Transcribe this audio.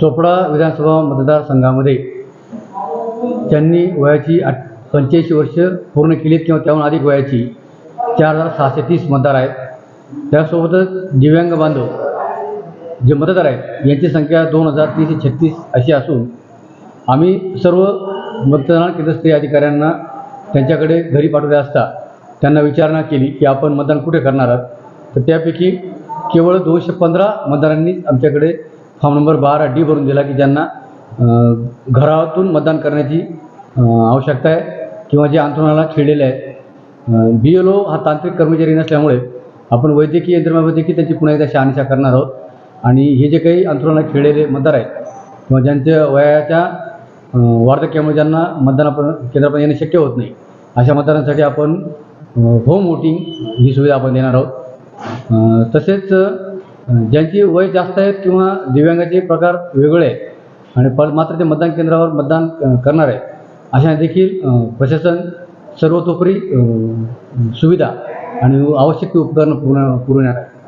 चोपडा विधानसभा मतदारसंघामध्ये ज्यांनी वयाची आठ पंच्याऐंशी वर्ष पूर्ण केलीत किंवा त्याहून अधिक वयाची चार हजार सहाशे तीस मतदार आहेत. त्यासोबतच दिव्यांग बांधव जे मतदार आहेत यांची संख्या दोन हजार तीनशे छत्तीस अशी असून आम्ही सर्व मतदान केंद्रस्तरीय अधिकाऱ्यांना त्यांच्याकडे घरी पाठवले असता त्यांना विचारणा केली की आपण मतदान कुठे करणार आहात? तर त्यापैकी केवळ दोनशे पंधरा मतदारांनी आमच्याकडे फॉर्म नंबर बारा डी भरून दिला की ज्यांना घरातून मतदान करण्याची आवश्यकता आहे किंवा जे अंतरुणाला खेळलेले आहेत. बी एल ओ हा तांत्रिक कर्मचारी नसल्यामुळे आपण वैद्यकीय यंत्रणामध्ये त्यांची पुन्हा एकदा शहानिशा करणार आहोत. आणि हे जे काही अंतरुणाला खेळलेले मतदार आहेत किंवा ज्यांच्या वयाच्या वार्धक्यामुळे ज्यांना मतदानापर्यंत केंद्रापर्यंत येणे शक्य होत नाही अशा मतदारांसाठी आपण होम वोटिंग ही सुविधा आपण देणार आहोत. तसेच ज्यांची वय जास्त आहेत किंवा दिव्यांगाचे प्रकार वेगळे आहेत आणि पर मात्र ते मतदान केंद्रावर मतदान करणार आहेत अशा देखील प्रशासन सर्वतोपरी सुविधा आणि आवश्यक ती उपकरणं पुरव पुरवणार आहे.